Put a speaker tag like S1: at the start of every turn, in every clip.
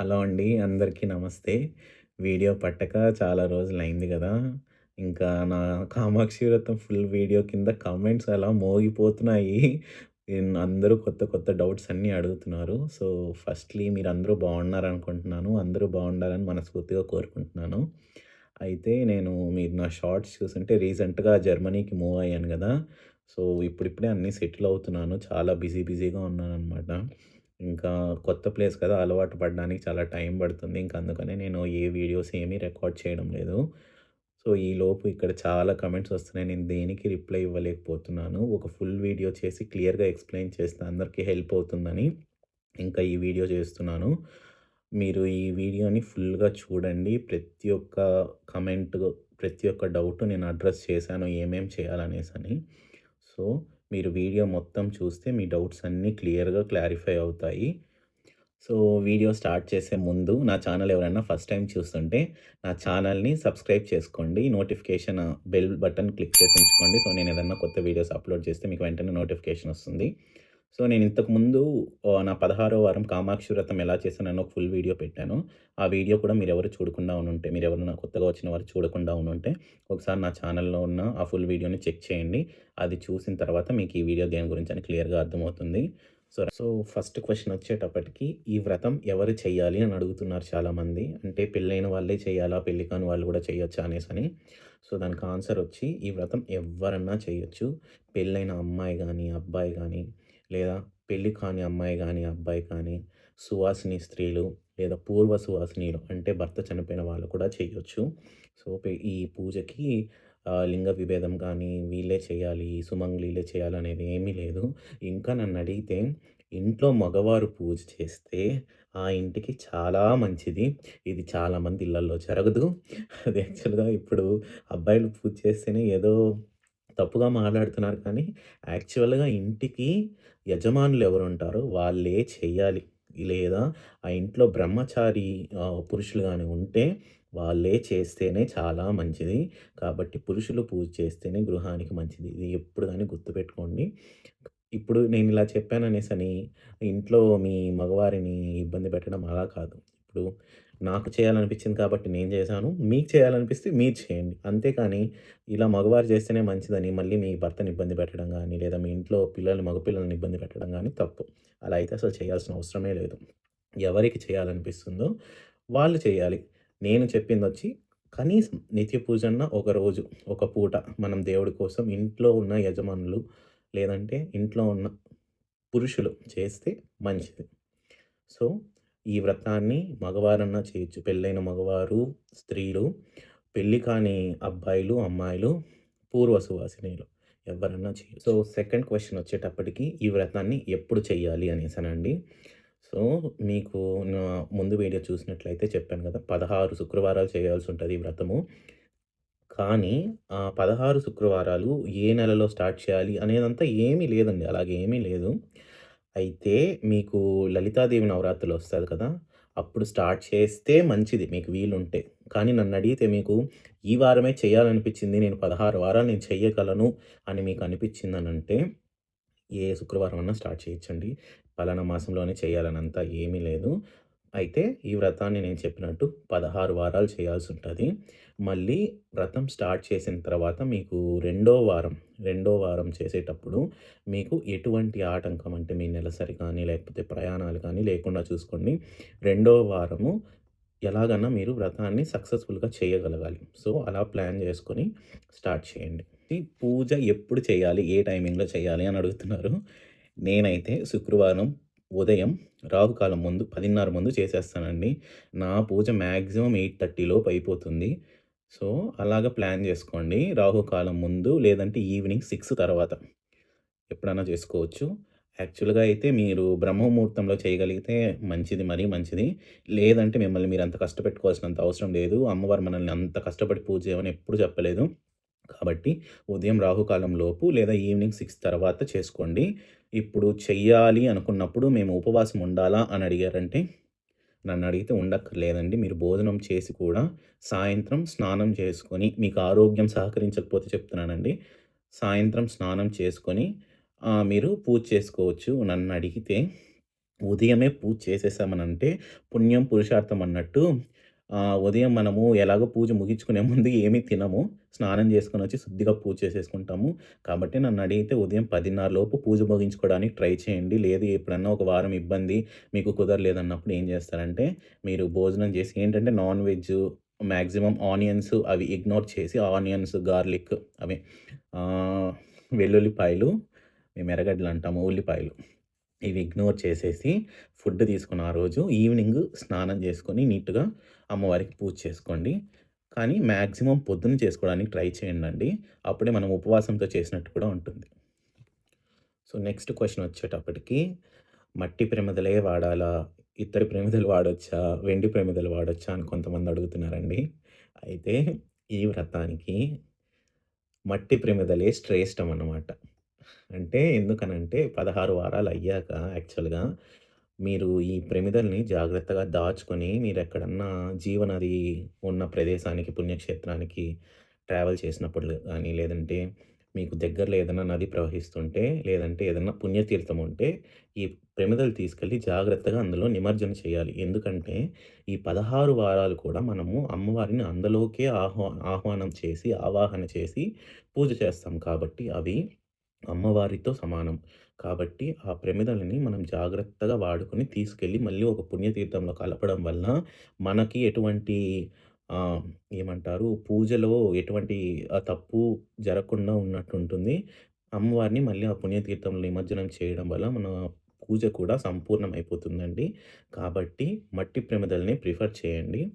S1: Hello అండి. అందరికీ నమస్తే. వీడియో పట్టక చాలా రోజులు అయింది కదా ఇంకా నా కామాక్షి వ్రతం ఫుల్ వీడియో కింద కామెంట్స్ అలా మోగిపోతున్నాయి. అందరూ కొత్త కొత్త డౌట్స్ అన్నీ అడుగుతున్నారు. సో, ఫస్ట్‌లీ మీరు అందరూ బాగున్నారనుకుంటున్నాను. అందరూ బాగుండాలని మనస్ఫూర్తిగా కోరుకుంటున్నాను. అయితే నేను మీరు నా షార్ట్స్ చూసుంటే రీసెంట్‌గా జర్మనీకి మూవ్ అయ్యాను కదా సో, ఇప్పుడిప్పుడే అన్నీ సెటిల్ అవుతున్నాను. చాలా బిజీ బిజీగా ఉన్నాను అనమాట ఇంకా కొత్త ప్లేస్ కదా! అలవాటు పడడానికి చాలా టైం పడుతుంది. ఇంకా అందుకనే నేను ఏ వీడియోస్ ఏమీ రికార్డ్ చేయడం లేదు. సో, ఈ లోపు ఇక్కడ చాలా కమెంట్స్ వస్తున్నాయి. నేను దేనికి రిప్లై ఇవ్వలేకపోతున్నాను. ఒక ఫుల్ వీడియో చేసి క్లియర్‌గా ఎక్స్‌ప్లెయిన్ చేస్తే అందరికీ హెల్ప్ అవుతుందని ఇంకా ఈ వీడియో చేస్తున్నాను. మీరు ఈ వీడియోని ఫుల్‌గా చూడండి. ప్రతి ఒక్క కమెంట్, ప్రతి ఒక్క డౌట్ నేను అడ్రస్ చేశాను ఏమేం చేయాలనేసని. సో, మీరు వీడియో మొత్తం చూస్తే మీ డౌట్స్ అన్నీ క్లియర్‌గా క్లారిఫై అవుతాయి. సో, వీడియో స్టార్ట్ చేసే ముందు నా ఛానల్ ఎవరైనా ఫస్ట్ టైం చూస్తుంటే నా ఛానల్‌ని సబ్స్క్రైబ్ చేసుకోండి. నోటిఫికేషన్ బెల్ బటన్ క్లిక్ చేసి ఉంచుకోండి. సో, నేను ఏదైనా కొత్త వీడియోస్ అప్‌లోడ్ చేస్తే మీకు వెంటనే నోటిఫికేషన్ వస్తుంది. సో, నేను ఇంతకుముందు నా 16వ వారం కామాక్షి వ్రతం ఎలా చేశానని ఒక ఫుల్ వీడియో పెట్టాను. ఆ వీడియో కూడా మీరు ఎవరు చూడకుండా మీరు ఎవరైనా కొత్తగా వచ్చిన వారు చూడకుండా ఉంటే ఒకసారి నా ఛానల్‌లో ఉన్న ఆ ఫుల్ వీడియోని చెక్ చేయండి. అది చూసిన తర్వాత మీకు ఈ వీడియో దేని గురించి అని క్లియర్‌గా అర్థమవుతుంది. సో, సో ఫస్ట్ క్వశ్చన్ వచ్చేటప్పటికి ఈ వ్రతం ఎవరు చేయాలి అని అడుగుతున్నారు చాలామంది. అంటే పెళ్ళైన వాళ్ళే చేయాలా? పెళ్ళి కాని వాళ్ళు కూడా చేయొచ్చా అనేసని. సో, దానికి ఆన్సర్ వచ్చి ఈ వ్రతం ఎవరన్నా చేయొచ్చు. పెళ్ళైన అమ్మాయి కానీ అబ్బాయి కానీ లేదా పెళ్ళి కాని అమ్మాయి కానీ అబ్బాయి కానీ, సువాసిని స్త్రీలు లేదా పూర్వ సువాసినీలు అంటే భర్త చనిపోయిన వాళ్ళు కూడా చేయొచ్చు. సో, ఈ పూజకి లింగ విభేదం కానీ, వీళ్ళే చేయాలి, సుమంగళీలే చేయాలనేది ఏమీ లేదు. ఇంకా నన్ను అడిగితే ఇంట్లో మగవారు పూజ చేస్తే ఆ ఇంటికి చాలా మంచిది. ఇది చాలామంది ఇళ్ళల్లో జరగదు. అది యాక్చువల్‌గా ఇప్పుడు అబ్బాయిలు పూజ చేస్తేనే ఏదో తప్పుగా మాట్లాడుతున్నారు కానీ, యాక్చువల్‌గా ఇంటికి యజమానులు ఎవరుంటారో వాళ్ళే చేయాలి లేదా ఆ ఇంట్లో బ్రహ్మచారి పురుషులు కానీ ఉంటే వాళ్ళే చేస్తేనే చాలా మంచిది. కాబట్టి పురుషులు పూజ చేస్తేనే గృహానికి మంచిది. ఇది ఎప్పుడు కానీ గుర్తుపెట్టుకోండి. ఇప్పుడు నేను ఇలా చెప్పాననేసని ఇంట్లో మీ మగవారిని ఇబ్బంది పెట్టడం అలా కాదు. ఇప్పుడు నాకు చేయాలనిపించింది కాబట్టి నేను చేశాను. మీకు చేయాలనిపిస్తే మీరు చేయండి. అంతేకానీ ఇలా మగవారు చేస్తేనే మంచిదని మళ్ళీ మీ భర్తని ఇబ్బంది పెట్టడం కానీ లేదా మీ ఇంట్లో పిల్లల్ని మగపిల్లల్ని ఇబ్బంది పెట్టడం కానీ తప్పు. అలా అయితే అసలు చేయాల్సిన అవసరమే లేదు. ఎవరికి చేయాలనిపిస్తుందో వాళ్ళు చేయాలి. నేను చెప్పింది వచ్చి కనీసం నిత్య పూజన్న ఒక రోజు, ఒక పూట మనం దేవుడి కోసం ఇంట్లో ఉన్న యజమానులు లేదంటే ఇంట్లో ఉన్న పురుషులు చేస్తే మంచిది. సో, ఈ వ్రతాన్ని మగవారన్నా చేయొచ్చు. పెళ్ళైన మగవారు, స్త్రీలు, పెళ్ళి కాని అబ్బాయిలు, అమ్మాయిలు, పూర్వ సువాసినీలు ఎవరన్నా చేయొచ్చు. సో, సెకండ్ క్వశ్చన్ వచ్చేటప్పటికి ఈ వ్రతాన్ని ఎప్పుడు చేయాలి అనేసానండి సో, మీకు నా ముందు వీడియో చూసినట్లయితే చెప్పాను కదా! 16 శుక్రవారాలు చేయాల్సి ఉంటుంది ఈ వ్రతము. కానీ ఆ 16 శుక్రవారాలు ఏ నెలలో స్టార్ట్ చేయాలి అనేదంతా ఏమీ లేదండి. అలాగేమీ లేదు. అయితే మీకు లలితాదేవి నవరాత్రులు వస్తుంది కదా! అప్పుడు స్టార్ట్ చేస్తే మంచిది మీకు వీలుంటే. కానీ నన్ను అడిగితే మీకు ఈ వారమే చేయాలనిపించింది. నేను 16 వారాలు నేను చేయగలను అని మీకు అనిపించిందనంటే ఏ శుక్రవారం అన్నా స్టార్ట్ చేయొచ్చండి. పలానా మాసంలోనే చేయాలనంతా ఏమీ లేదు. అయితే ఈ వ్రతాన్ని నేను చెప్పినట్టు 16 వారాలు చేయాల్సి ఉంటుంది మళ్ళీ వ్రతం స్టార్ట్ చేసిన తర్వాత మీకు రెండో వారం, రెండో వారం చేసేటప్పుడు మీకు ఎటువంటి ఆటంకం అంటే మీ నెలసరి కానీ, లేకపోతే ప్రయాణాలు కానీ లేకుండా చూసుకోండి. రెండో వారము ఎలాగన్నా మీరు వ్రతాన్ని సక్సెస్‌ఫుల్‌గా చేయగలగాలి. సో, అలా ప్లాన్ చేసుకొని స్టార్ట్ చేయండి. పూజ ఎప్పుడు చేయాలి? ఏ టైమింగ్‌లో చేయాలి? అని అడుగుతున్నారు. నేనైతే శుక్రవారం ఉదయం రాహుకాలం ముందు పదిన్నర ముందు చేసేస్తానండి. నా పూజ మ్యాక్సిమం ఎయిట్ థర్టీలోపు అయిపోతుంది. సో, అలాగా ప్లాన్ చేసుకోండి. రాహుకాలం ముందు లేదంటే ఈవినింగ్ సిక్స్ తర్వాత ఎప్పుడన్నా చేసుకోవచ్చు. యాక్చువల్‌గా అయితే మీరు బ్రహ్మముహూర్తంలో చేయగలిగితే మంచిది, మరీ మంచిది. లేదంటే మిమ్మల్ని మీరు అంత కష్టపెట్టుకోవాల్సినంత అవసరం లేదు. అమ్మవారు మనల్ని అంత కష్టపడి పూజ చేయమని ఎప్పుడు చెప్పలేదు. కాబట్టి ఉదయం రాహుకాలం లోపు లేదా ఈవినింగ్ సిక్స్ తర్వాత చేసుకోండి. ఇప్పుడు చెయ్యాలి అనుకున్నప్పుడు మేము ఉపవాసం ఉండాలా అని అడిగారంటే నన్ను అడిగితే ఉండక్కర్లేదండి. మీరు భోజనం చేసి కూడా సాయంత్రం స్నానం చేసుకొని మీకు ఆరోగ్యం సహకరించకపోతే చెప్తున్నానండి. సాయంత్రం స్నానం చేసుకొని మీరు పూజ చేసుకోవచ్చు నన్ను అడిగితే ఉదయమే పూజ చేసేసామనంటే పుణ్యం పురుషార్థం అన్నట్టు ఉదయం మనము ఎలాగో పూజ ముగించుకునే ముందు ఏమీ తినము. స్నానం చేసుకొనొచ్చి శుద్ధిగా పూజ చేసేసుకుంటాము. కాబట్టి నన్ను అడిగితే ఉదయం 10:30 లోపు పూజ ముగించుకోవడానికి ట్రై చేయండి. లేదు ఎప్పుడన్నా ఒక వారం ఇబ్బంది మీకు కుదరలేదన్నప్పుడు ఏం చేస్తారంటే, మీరు భోజనం చేసి ఏంటంటే నాన్ వెజ్ మ్యాక్సిమం ఆనియన్స్ అవి ఇగ్నోర్ చేసి ఆనియన్స్, గార్లిక్ అవి వెల్లుల్లిపాయలు మేము ఎర్రగడ్డలంటాము ఉల్లిపాయలు. ఇవి ఇగ్నోర్ చేసేసి ఫుడ్ తీసుకున్న ఆ రోజు ఈవినింగ్ స్నానం చేసుకొని నీట్‌గా అమ్మవారికి పూజ చేసుకోండి. కానీ మ్యాక్సిమం పొద్దున చేసుకోవడానికి ట్రై చేయండండి. అప్పుడే మనం ఉపవాసంతో చేసినట్టు కూడా ఉంటుంది. సో, నెక్స్ట్ క్వశ్చన్ వచ్చేటప్పటికి మట్టి ప్రమిదలే వాడాలా? ఇత్తడి ప్రమిదలు వాడొచ్చా? వెండి ప్రమిదలు వాడొచ్చా? అని కొంతమంది అడుగుతున్నారండి. అయితే ఈ వ్రతానికి మట్టి ప్రమిదలే శ్రేష్టం అన్నమాట అంటే ఎందుకనంటే 16 వారాలు అయ్యాక యాక్చువల్‌గా మీరు ఈ ప్రమిదల్ని జాగ్రత్తగా దాచుకొని మీరు ఎక్కడన్నా జీవనది ఉన్న ప్రదేశానికి, పుణ్యక్షేత్రానికి ట్రావెల్ చేసినప్పుడు కానీ లేదంటే మీకు దగ్గరలో ఏదైనా నది ప్రవహిస్తుంటే, లేదంటే ఏదైనా పుణ్యతీర్థం ఉంటే, ఈ ప్రమిదలు తీసుకెళ్ళి జాగ్రత్తగా అందులో నిమజ్జనం చేయాలి. ఎందుకంటే, ఈ 16 వారాలు కూడా మనము అమ్మవారిని అందులోకే ఆహ్వా ఆహ్వానం చేసి, ఆవాహన చేసి పూజ చేస్తాం కాబట్టి అవి అమ్మవారితో సమానం. కాబట్టి ఆ ప్రమిదలని మనం జాగ్రత్తగా వాడుకొని తీసుకెళ్ళి మళ్ళీ ఒక పుణ్యతీర్థంలో కలపడం వల్ల మనకి ఎటువంటి ఏమంటారు పూజలో ఎటువంటి తప్పు జరగకుండా ఉన్నట్టుంటుంది. అమ్మవారిని మళ్ళీ ఆ పుణ్యతీర్థంలో నిమజ్జనం చేయడం వల్ల మన పూజ కూడా సంపూర్ణమైపోతుందండి. కాబట్టి మట్టి ప్రమిదల్ని ప్రిఫర్ చేయండి.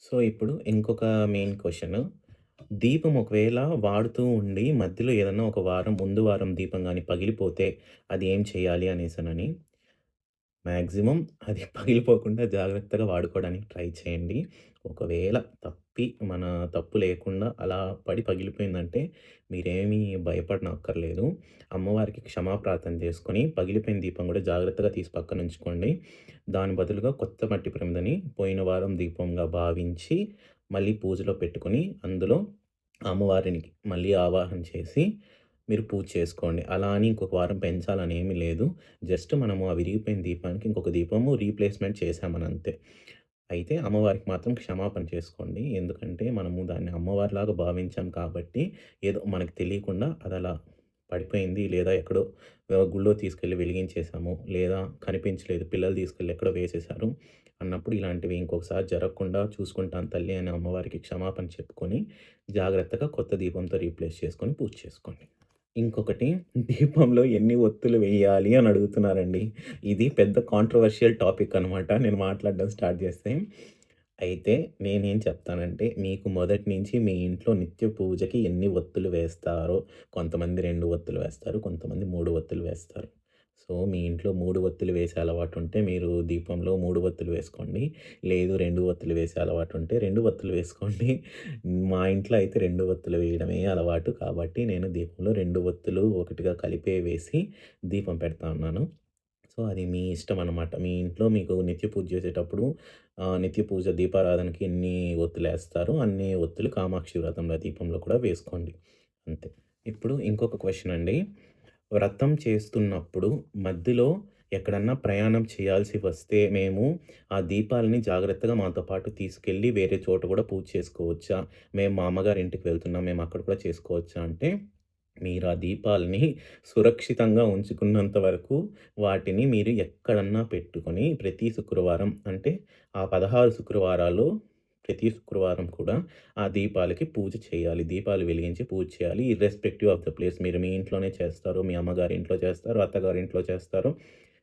S1: సో, ఇప్పుడు ఇంకొక మెయిన్ క్వశ్చన్ దీపం ఒకవేళ వాడుతూ ఉండి మధ్యలో ఏదన్నా ఒక వారం ముందు వారం దీపం కానీ పగిలిపోతే అది ఏం చేయాలి అనేసనని. మ్యాక్సిమం అది పగిలిపోకుండా జాగ్రత్తగా వాడుకోవడానికి ట్రై చేయండి. ఒకవేళ తప్పి మన తప్పు లేకుండా అలా పడి పగిలిపోయిందంటే మీరేమీ భయపడనక్కర్లేదు. అమ్మవారికి క్షమాప్రార్థన చేసుకొని పగిలిపోయిన దీపం కూడా జాగ్రత్తగా తీసి పక్కనుంచుకోండి. దాని బదులుగా కొత్త మట్టి ప్రమిదని పోయిన వారం దీపంగా భావించి మళ్ళీ పూజలో పెట్టుకుని అందులో అమ్మవారిని మళ్ళీ ఆవాహన చేసి మీరు పూజ చేసుకోండి. అలా అని ఇంకొక వారం పెంచాలని ఏమీ లేదు. జస్ట్ మనము ఆ విరిగిపోయిన దీపానికి ఇంకొక దీపము రీప్లేస్‌మెంట్ చేసామని అంతే. అయితే అమ్మవారికి మాత్రం క్షమాపణ చేసుకోండి. ఎందుకంటే మనము దాన్ని అమ్మవారిలాగా భావించాం కాబట్టి ఏదో మనకు తెలియకుండా అదలా పడిపోయింది. లేదా ఎక్కడో గుళ్ళో తీసుకెళ్ళి వెలిగించేసాము. లేదా కనిపించలేదు పిల్లలు తీసుకెళ్ళి ఎక్కడో వేసేశారు అన్నప్పుడు ఇలాంటివి ఇంకొకసారి జరగకుండా చూసుకుంటాను తల్లి అని అమ్మవారికి క్షమాపణ చెప్పుకొని జాగ్రత్తగా కొత్త దీపంతో రీప్లేస్ చేసుకొని పూజ చేసుకోండి. ఇంకొకటి దీపంలో ఎన్ని ఒత్తులు వేయాలి అని అడుగుతున్నారండి. ఇది పెద్ద కాంట్రవర్షియల్ టాపిక్ అనమాట. నేను మాట్లాడడం స్టార్ట్ చేస్తే. అయితే నేనేం చెప్తానంటే మీకు మొదటి నుంచి మీ ఇంట్లో నిత్య పూజకి ఎన్ని ఒత్తులు వేస్తారో కొంతమంది రెండు ఒత్తులు వేస్తారు. కొంతమంది మూడు ఒత్తులు వేస్తారు. సో, మీ ఇంట్లో మూడు ఒత్తులు వేసే అలవాటు ఉంటే మీరు దీపంలో మూడు ఒత్తులు వేసుకోండి. లేదు రెండు ఒత్తులు వేసే అలవాటుంటే 2 ఒత్తులు వేసుకోండి. మా ఇంట్లో అయితే రెండు ఒత్తులు వేయడమే అలవాటు. కాబట్టి నేను దీపంలో రెండు ఒత్తులు ఒకటిగా కలిపే వేసి దీపం పెడతా ఉన్నాను. సో, అది మీ ఇష్టం అనమాట. మీ ఇంట్లో మీకు నిత్య పూజ చేసేటప్పుడు నిత్య పూజ దీపారాధనకి ఎన్ని ఒత్తులేస్తారో అన్ని ఒత్తులు కామాక్షి వ్రతంలో దీపంలో కూడా వేసుకోండి. అంతే. ఇప్పుడు ఇంకొక క్వశ్చన్ అండి. వ్రతం చేస్తున్నప్పుడు మధ్యలో ఎక్కడన్నా ప్రయాణం చేయాల్సి వస్తే మేము ఆ దీపాలని జాగ్రత్తగా మాతో పాటు తీసుకెళ్ళి వేరే చోట కూడా పూజ చేసుకోవచ్చా? మేము మా అమ్మగారి ఇంటికి వెళ్తున్నాం. మేము అక్కడ కూడా చేసుకోవచ్చా? అంటే మీరు ఆ దీపాలని సురక్షితంగా ఉంచుకున్నంత వరకు వాటిని మీరు ఎక్కడన్నా పెట్టుకొని ప్రతి శుక్రవారం అంటే ఆ 16 శుక్రవారాలు ప్రతి శుక్రవారం కూడా ఆ దీపాలకి పూజ చేయాలి. దీపాలు వెలిగించి పూజ చేయాలి. ఇర్రెస్పెక్టివ్ ఆఫ్ ద ప్లేస్ మీరు మీ ఇంట్లోనే చేస్తారు మీ అమ్మగారి ఇంట్లో చేస్తారు అత్తగారి ఇంట్లో చేస్తారు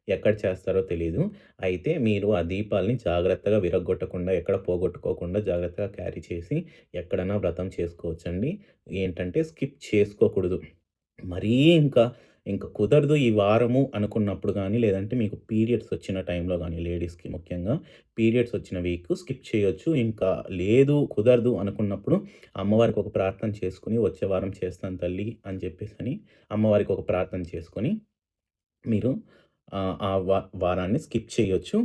S1: ఎక్కడ చేస్తారో తెలియదు అయితే మీరు ఆ దీపాలని జాగ్రత్తగా విరగ్గొట్టకుండా, ఎక్కడ పోగొట్టుకోకుండా జాగ్రత్తగా క్యారీ చేసి ఎక్కడైనా వ్రతం చేసుకోవచ్చండి. ఏంటంటే స్కిప్ చేసుకోకూడదు. మరీ ఇంకా, ఇంకా కుదరదు ఈ వారము అనుకున్నప్పుడు కానీ లేదంటే మీకు పీరియడ్స్ వచ్చిన టైంలో కానీ లేడీస్‌కి ముఖ్యంగా పీరియడ్స్ వచ్చిన వీక్ స్కిప్ చేయొచ్చు. ఇంకా లేదు కుదరదు అనుకున్నప్పుడు అమ్మవారికి ఒక ప్రార్థన చేసుకుని వచ్చే వారం చేస్తాను తల్లి అని చెప్పేసి అని అమ్మవారికి ఒక ప్రార్థన చేసుకొని మీరు ఆ వా వారాన్ని స్కిప్ చేయొచ్చు.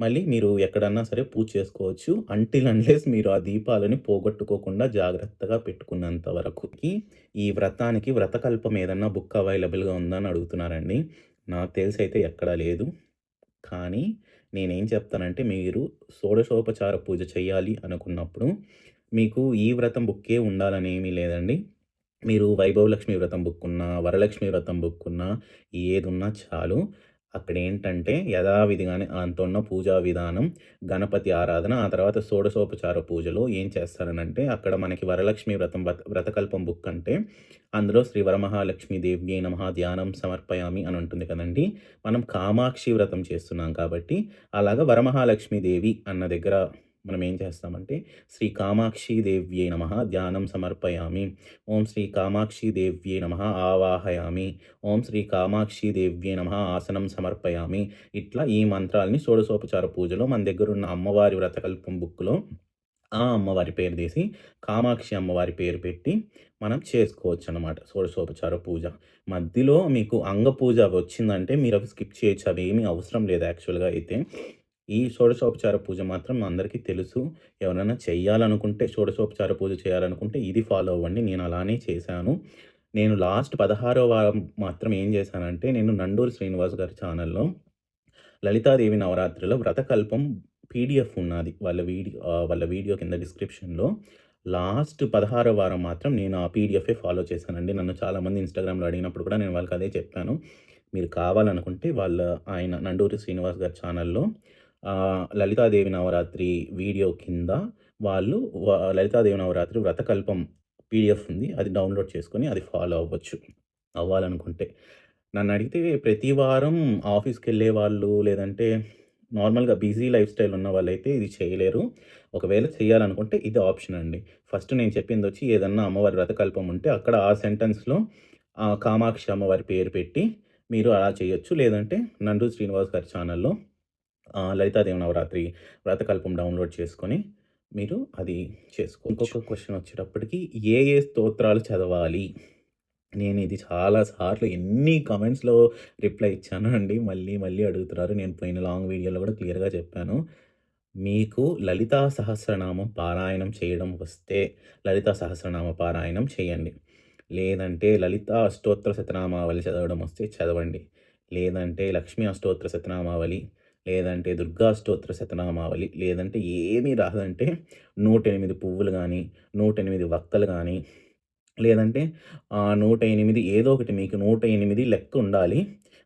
S1: మళ్ళీ మీరు ఎక్కడన్నా సరే పూజ చేసుకోవచ్చు. అంటిల్ అన్‌లెస్ మీరు ఆ దీపాలని పోగొట్టుకోకుండా జాగ్రత్తగా పెట్టుకున్నంత వరకుకి ఈ వ్రతానికి వ్రతకల్పం ఏదన్నా బుక్ అవైలబుల్‌గా ఉందని అడుగుతున్నారండి. నాకు తెలిసి అయితే ఎక్కడా లేదు. కానీ నేనేం చెప్తానంటే మీరు షోడశోపచార పూజ చేయాలి అనుకున్నప్పుడు మీకు ఈ వ్రతం బుక్కే ఉండాలని ఏమీ లేదండి. మీరు వైభవలక్ష్మి వ్రతం బుక్ ఉన్నా, వరలక్ష్మి వ్రతం బుక్ ఉన్నా ఏదున్నా చాలు. అక్కడేంటంటే యథావిధిగానే అంతున్న పూజా విధానం, గణపతి ఆరాధన, ఆ తర్వాత షోడశోపచార పూజలో ఏం చేస్తారనంటే అక్కడ మనకి వరలక్ష్మి వ్రతం వ్రతకల్పం బుక్ అంటే అందులో శ్రీ వరమహాలక్ష్మి దేవ్యై నమ ధ్యానం సమర్పయామి అని ఉంటుంది కదండి. మనం కామాక్షి వ్రతం చేస్తున్నాం కాబట్టి అలాగా వరమహాలక్ష్మి దేవి అన్న దగ్గర మనం ఏం చేస్తామంటే శ్రీ కామాక్షి దేవ్యే నమ ధ్యానం సమర్పయామి. ఓం శ్రీ కామాక్షి దేవ్యే నమః ఆవాహయామి. ఓం శ్రీ కామాక్షి దేవ్యే నమః ఆసనం సమర్పయామి. ఇట్లా ఈ మంత్రాల్ని షోడశోపచార పూజలో మన దగ్గర ఉన్న అమ్మవారి వ్రతకల్పం బుక్‌లో ఆ అమ్మవారి పేరు తీసి కామాక్షి అమ్మవారి పేరు పెట్టి మనం చేసుకోవచ్చు అనమాట షోడశోపచార పూజ. మధ్యలో మీకు అంగ పూజ వచ్చిందంటే మీరు అవి స్కిప్ చేయొచ్చు. అవేమీ అవసరం లేదు యాక్చువల్‌గా అయితే. ఈ షోడశోపచార పూజ మాత్రం అందరికీ తెలుసు. ఎవరైనా చేయాలనుకుంటే షోడశోపచార పూజ చేయాలనుకుంటే ఇది ఫాలో అవ్వండి. నేను అలానే చేశాను. నేను లాస్ట్ 16వ వారం మాత్రం ఏం చేశానంటే నేను నండూరి శ్రీనివాస్ గారి ఛానల్‌లో లలితాదేవి నవరాత్రిలో వ్రతకల్పం పీడీఎఫ్ ఉన్నాది. వాళ్ళ వీడియో వాళ్ళ వీడియో కింద డిస్క్రిప్షన్‌లో లాస్ట్ 16వ వారం మాత్రం నేను ఆ పీడిఎఫ్ఏ ఫాలో చేశానండి. నన్ను చాలామంది ఇన్‌స్టాగ్రామ్‌లో అడిగినప్పుడు కూడా నేను వాళ్ళకి అదే చెప్పాను. మీరు కావాలనుకుంటే వాళ్ళ ఆయన నండూరి శ్రీనివాస్ గారి ఛానల్‌లో లలితాదేవి నవరాత్రి వీడియో కింద వాళ్ళు లలితాదేవి నవరాత్రి వ్రతకల్పం పీడీఎఫ్ ఉంది. అది డౌన్‌లోడ్ చేసుకొని అది ఫాలో అవ్వచ్చు. అవ్వాలనుకుంటే. నన్ను అడిగితే ప్రతి వారం ఆఫీస్‌కెళ్ళే వాళ్ళు లేదంటే నార్మల్‌గా బిజీ లైఫ్ స్టైల్ ఉన్న వాళ్ళైతే ఇది చేయలేరు. ఒకవేళ చేయాలనుకుంటే ఇది ఆప్షన్ అండి. ఫస్ట్ నేను చెప్పింది వచ్చి ఏదన్నా అమ్మవారి వ్రతకల్పం ఉంటే అక్కడ ఆ సెంటెన్స్‌లో కామాక్షి అమ్మవారి పేరు పెట్టి మీరు అలా చేయొచ్చు. లేదంటే నండు శ్రీనివాస్ గారి ఛానల్‌లో లలితాదేవి నవరాత్రి వ్రతకల్పం డౌన్‌లోడ్ చేసుకొని మీరు అది చేసుకోవచ్చు. ఇంకొక క్వెషన్ వచ్చేటప్పటికి ఏ ఏ స్తోత్రాలు చదవాలి? నేను ఇది చాలా సార్లు ఎన్ని కామెంట్స్‌లో రిప్లై ఇచ్చానో అండి. మళ్ళీ మళ్ళీ అడుగుతున్నారు. నేను పోయిన లాంగ్ వీడియోలో కూడా క్లియర్‌గా చెప్పాను. మీకు లలితా సహస్రనామం పారాయణం చేయడం వస్తే లలితా సహస్రనామ పారాయణం చేయండి. లేదంటే లలిత అష్టోత్తర శతనామావళి చదవడం వస్తే చదవండి. లేదంటే లక్ష్మీ అష్టోత్తర శతనామావళి, లేదంటే దుర్గా స్తోత్ర శతనామావళి, లేదంటే ఏమీ రాదంటే 108 పువ్వులు కానీ నూట ఎనిమిది వక్కలు కానీ లేదంటే నూట ఎనిమిది ఏదో ఒకటి మీకు 108 లెక్క ఉండాలి.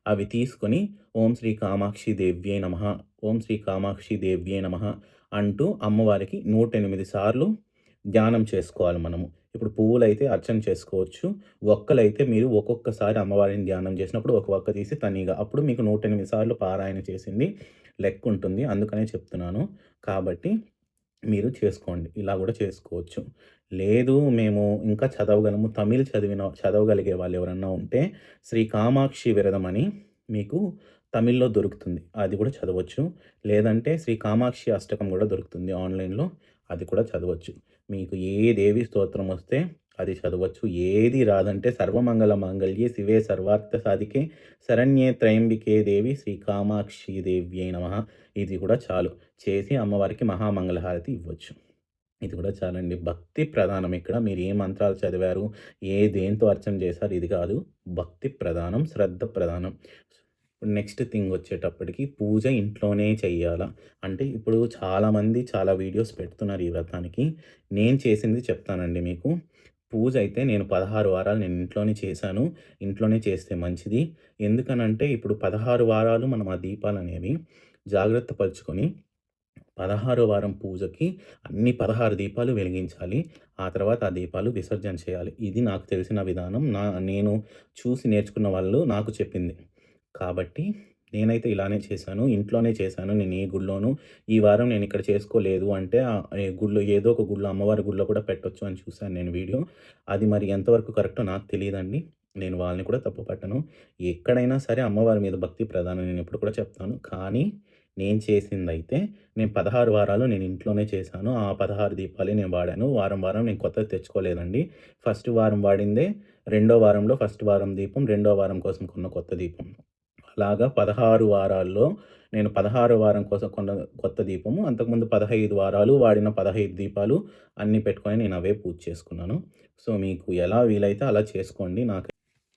S1: అవి తీసుకొని ఓం శ్రీ కామాక్షి దేవ్యే నమః, ఓం శ్రీ కామాక్షి దేవ్యే నమ అంటూ అమ్మవారికి 108 సార్లు ధ్యానం చేసుకోవాలి మనము. ఇప్పుడు పువ్వులైతే అర్చన చేసుకోవచ్చు. ఒక్కలైతే మీరు ఒక్కొక్కసారి అమ్మవారిని ధ్యానం చేసినప్పుడు ఒక ఒక్క తీసి తనీగా అప్పుడు మీకు 108 సార్లు పారాయణ చేసింది లెక్క ఉంటుంది అందుకనే చెప్తున్నాను. కాబట్టి మీరు చేసుకోండి. ఇలా కూడా చేసుకోవచ్చు. లేదు మేము ఇంకా చదవగలము తమిళ్ చదివిన చదవగలిగే వాళ్ళు ఎవరన్నా ఉంటే శ్రీ కామాక్షి విరదం అని మీకు తమిళ్‌లో దొరుకుతుంది. అది కూడా చదవచ్చు. లేదంటే శ్రీ కామాక్షి అష్టకం కూడా దొరుకుతుంది ఆన్‌లైన్‌లో. అది కూడా చదవచ్చు. మీకు ఏ దేవి స్తోత్రం వస్తే అది చదవచ్చు. ఏది రాదంటే సర్వమంగళ మాంగళ్యే శివే సర్వార్థ సాధికే శరణ్యే త్రయంబికే దేవి శ్రీ కామాక్షి దేవ్యై నమః ఇది కూడా చాలు. చేసి అమ్మవారికి మహామంగళహారతి ఇవ్వచ్చు. ఇది కూడా చాలండి. భక్తి ప్రధానం ఇక్కడ. మీరు ఏ మంత్రాలు చదివారు, ఏ దేనితో అర్చన చేశారు ఇది కాదు. భక్తి ప్రధానం, శ్రద్ధ ప్రధానం. ఇప్పుడు నెక్స్ట్ థింగ్ వచ్చేటప్పటికి పూజ ఇంట్లోనే చెయ్యాలా? అంటే ఇప్పుడు చాలామంది చాలా వీడియోస్ పెడుతున్నారు ఈ వ్రతానికి. నేను చేసింది చెప్తానండి మీకు. పూజ అయితే నేను 16 వారాలు నేను ఇంట్లోనే చేశాను. ఇంట్లోనే చేస్తే మంచిది. ఎందుకనంటే ఇప్పుడు 16 వారాలు మనం ఆ దీపాలనేవి జాగ్రత్త పరుచుకొని 16 వారం పూజకి అన్ని 16 దీపాలు వెలిగించాలి. ఆ తర్వాత ఆ దీపాలు విసర్జన చేయాలి. ఇది నాకు తెలిసిన విధానం. నా నేను చూసి నేర్చుకున్న వాళ్ళు నాకు చెప్పింది. కాబట్టి నేనైతే ఇలానే చేశాను. ఇంట్లోనే చేశాను. నేను ఏ గుళ్ళోనూ ఈ వారం నేను ఇక్కడ చేసుకోలేదు అంటే గుళ్ళో ఏ ఏదో ఒక గుళ్ళో అమ్మవారి గుళ్ళో కూడా పెట్టొచ్చు అని చూశాను నేను వీడియో. అది మరి ఎంతవరకు కరెక్టో నాకు తెలియదండి నేను వాళ్ళని కూడా తప్పు పట్టను. ఎక్కడైనా సరే అమ్మవారి మీద భక్తి ప్రధానం నేను ఎప్పుడు కూడా చెప్తాను. కానీ నేను చేసింది అయితే నేను 16 వారాలు నేను ఇంట్లోనే చేశాను. ఆ 16 దీపాలే నేను వాడాను. వారం వారం నేను కొత్తది తెచ్చుకోలేదండి. ఫస్ట్ వారం వాడిందే రెండో వారంలో ఫస్ట్ వారం దీపం, రెండో వారం కోసం కొన్న కొత్త దీపం. లాగా పదహారు వారాల్లో నేను 16 వారం కోసం కొన్న కొత్త దీపము, అంతకుముందు 15 వారాలు వాడిన 15 దీపాలు అన్నీ పెట్టుకొని నేను అవే పూజ చేసుకున్నాను. సో, మీకు ఎలా వీలైతే అలా చేసుకోండి. నాకు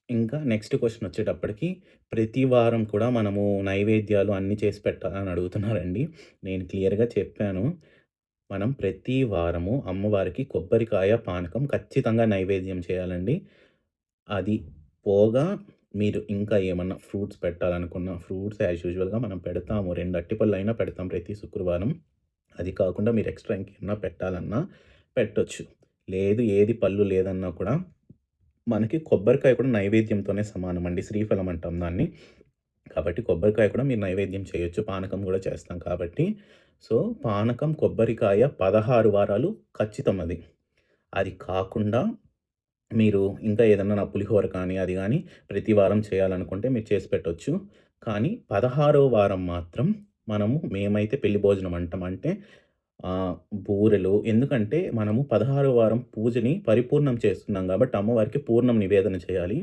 S1: ఇంకా నెక్స్ట్ క్వశ్చన్ వచ్చేటప్పటికి ప్రతి వారం కూడా మనము నైవేద్యాలు అన్నీ చేసి పెట్టాలని అడుగుతున్నారండి. నేను క్లియర్‌గా చెప్పాను. మనం ప్రతి వారము అమ్మవారికి కొబ్బరికాయ, పానకం ఖచ్చితంగా నైవేద్యం చేయాలండి. అది పోగా మీరు ఇంకా ఏమన్నా ఫ్రూట్స్ పెట్టాలనుకున్న ఫ్రూట్స్ యాజ్ యూజువల్‌గా మనం పెడతాము. రెండు అట్టిపళ్ళు అయినా పెడతాం ప్రతి శుక్రవారం. అది కాకుండా మీరు ఎక్స్‌ట్రా ఇంకేమన్నా పెట్టాలన్నా పెట్టొచ్చు. లేదు ఏది పళ్ళు లేదన్నా కూడా మనకి కొబ్బరికాయ కూడా నైవేద్యంతోనే సమానం అండి శ్రీఫలం అంటాం దాన్ని. కాబట్టి కొబ్బరికాయ కూడా మీరు నైవేద్యం చేయొచ్చు. పానకం కూడా చేస్తాం కాబట్టి. సో, పానకం, కొబ్బరికాయ 16 వారాలు ఖచ్చితం అది. అది కాకుండా మీరు ఇంకా ఏదన్నా నా పులిహోర కానీ, అది కానీ ప్రతి వారం చేయాలనుకుంటే మీరు చేసి పెట్టవచ్చు కానీ 16వ వారం మాత్రం మనము మేమైతే పెళ్ళి భోజనం అంటాం. అంటే బూరెలు ఎందుకంటే మనము 16వ వారం పూజని పరిపూర్ణం చేస్తున్నాం కాబట్టి అమ్మవారికి పూర్ణం నివేదన చేయాలి.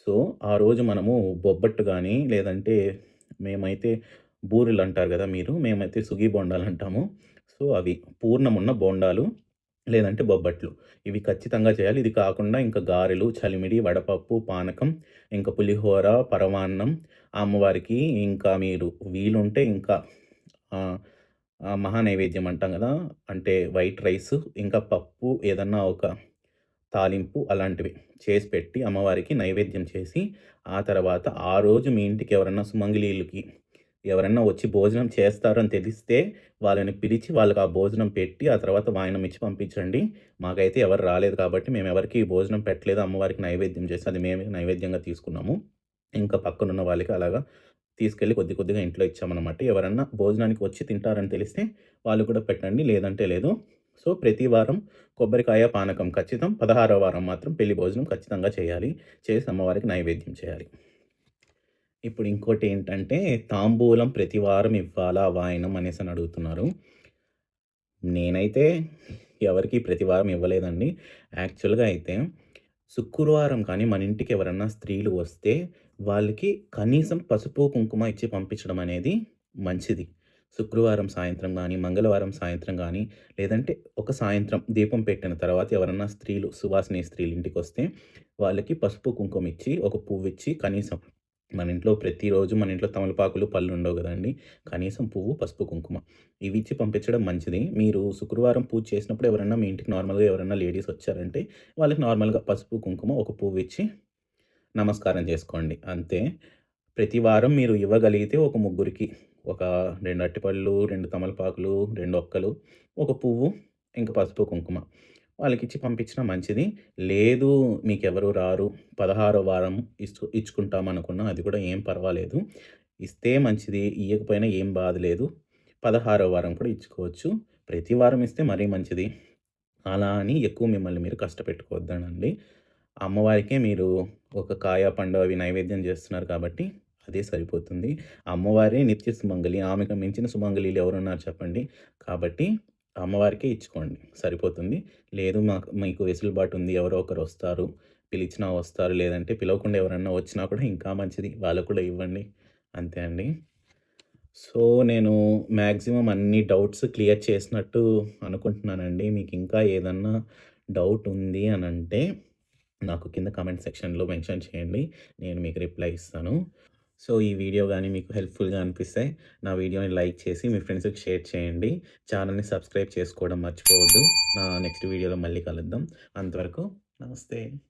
S1: సో, ఆ రోజు మనము బొబ్బట్టు కానీ లేదంటే మేమైతే బూరెలు అంటారు కదా మీరు. మేమైతే సుగి బోండాలంటాము. సో, అవి పూర్ణమున్న బోండాలు, లేదంటే బొబ్బట్లు. ఇవి ఖచ్చితంగా చేయాలి. ఇది కాకుండా ఇంకా గారెలు, చలిమిడి, వడపప్పు, పానకం, ఇంకా పులిహోర, పరమాన్నం అమ్మవారికి ఇంకా మీరు వీలుంటే ఇంకా మహా నైవేద్యం అంటాం కదా అంటే వైట్ రైస్ ఇంకా పప్పు ఏదన్నా ఒక తాలింపు అలాంటివి చేసి పెట్టి అమ్మవారికి నైవేద్యం చేసి, ఆ తర్వాత ఆ రోజు మీ ఇంటికి ఎవరన్నా సుమంగిలీలకి ఎవరైనా వచ్చి భోజనం చేస్తారని తెలిస్తే వాళ్ళని పిలిచి వాళ్ళకి ఆ భోజనం పెట్టి, ఆ తర్వాత వాయనం ఇచ్చి పంపించండి. మాకైతే ఎవరు రాలేదు కాబట్టి మేము ఎవరికి భోజనం పెట్టలేదు. అమ్మవారికి నైవేద్యం చేసి అది మేమే నైవేద్యంగా తీసుకున్నాము. ఇంకా పక్కనున్న వాళ్ళకి అలాగా తీసుకెళ్ళి కొద్ది కొద్దిగా ఇంట్లో ఇచ్చామన్నమాట ఎవరన్నా భోజనానికి వచ్చి తింటారని తెలిస్తే వాళ్ళు కూడా పెట్టండి. లేదంటే లేదు. సో, ప్రతి వారం కొబ్బరికాయ, పానకం ఖచ్చితం. 16వ వారం మాత్రం పెళ్ళి భోజనం ఖచ్చితంగా చేయాలి. చేసి అమ్మవారికి నైవేద్యం చేయాలి. ఇప్పుడు ఇంకోటి ఏంటంటే తాంబూలం ప్రతి వారం ఇవ్వాలా వాయనం అని అడుగుతున్నారు. నేనైతే ఎవరికీ ప్రతి వారం ఇవ్వలేదండి. యాక్చువల్‌గా అయితే శుక్రవారం కానీ మన ఇంటికి ఎవరన్నా స్త్రీలు వస్తే వాళ్ళకి కనీసం పసుపు, కుంకుమ ఇచ్చి పంపించడం అనేది మంచిది. శుక్రవారం సాయంత్రం కానీ మంగళవారం సాయంత్రం కానీ లేదంటే ఒక సాయంత్రం దీపం పెట్టిన తర్వాత ఎవరన్నా స్త్రీలు సువాసిని స్త్రీలు ఇంటికి వస్తే వాళ్ళకి పసుపు, కుంకుమ ఇచ్చి, ఒక పువ్వు ఇచ్చి కనీసం మన ఇంట్లో ప్రతిరోజు మన ఇంట్లో తమలపాకులు, పళ్ళు ఉండవు కదండి కనీసం పువ్వు, పసుపు, కుంకుమ ఇవి ఇచ్చి పంపించడం మంచిది. మీరు శుక్రవారం పూజ చేసినప్పుడు ఎవరన్నా మీ ఇంటికి నార్మల్‌గా ఎవరన్నా లేడీస్ వచ్చారంటే వాళ్ళకి నార్మల్‌గా పసుపు, కుంకుమ, ఒక పువ్వు ఇచ్చి నమస్కారం చేసుకోండి అంతే. ప్రతి వారం మీరు ఇవ్వగలిగితే ఒక ముగ్గురికి ఒక రెండు అరటిపళ్ళు, రెండు తమలపాకులు, రెండు ఒక్కలు, ఒక పువ్వు, ఇంకా పసుపు, కుంకుమ వాళ్ళకి ఇచ్చి పంపించినా మంచిది. లేదు మీకెవరు రారు 16వ వారం ఇచ్చు ఇచ్చుకుంటాం అనుకున్నా అది కూడా ఏం పర్వాలేదు. ఇస్తే మంచిది. ఇయ్యకపోయినా ఏం బాధ లేదు. 16వ వారం కూడా ఇచ్చుకోవచ్చు. ప్రతి వారం ఇస్తే మరీ మంచిది. అలా అని ఎక్కువ మిమ్మల్ని మీరు కష్టపెట్టుకోవద్దనండి. అమ్మవారికే మీరు ఒక కాయ, పండు అవి నైవేద్యం చేస్తున్నారు కాబట్టి అదే సరిపోతుంది. అమ్మవారే నిత్య సుమంగలి ఆమెకు మించిన సుమంగళీలు ఎవరున్నారు చెప్పండి. కాబట్టి అమ్మవారికే ఇచ్చుకోండి సరిపోతుంది. లేదు మాకు మీకు వెసులుబాటు ఉంది. ఎవరో ఒకరు వస్తారు. పిలిచినా వస్తారు. లేదంటే పిలవకుండా ఎవరన్నా వచ్చినా కూడా ఇంకా మంచిది. వాళ్ళకు కూడా ఇవ్వండి. అంతే అండి. సో, నేను మ్యాక్సిమం అన్ని డౌట్స్ క్లియర్ చేసినట్టు అనుకుంటున్నానండి. మీకు ఇంకా ఏదన్నా డౌట్ ఉంది అని అంటే నాకు కింద కామెంట్ సెక్షన్‌లో మెన్షన్ చేయండి. నేను మీకు రిప్లై ఇస్తాను. సో, ఈ వీడియో కానీ మీకు హెల్ప్‌ఫుల్‌గా అనిపిస్తే నా వీడియోని లైక్ చేసి మీ ఫ్రెండ్స్‌కి షేర్ చేయండి. ఛానల్ని సబ్స్క్రైబ్ చేసుకోవడం మర్చిపోవద్దు. నా నెక్స్ట్ వీడియోలో మళ్ళీ కలుద్దాం. అంతవరకు నమస్తే.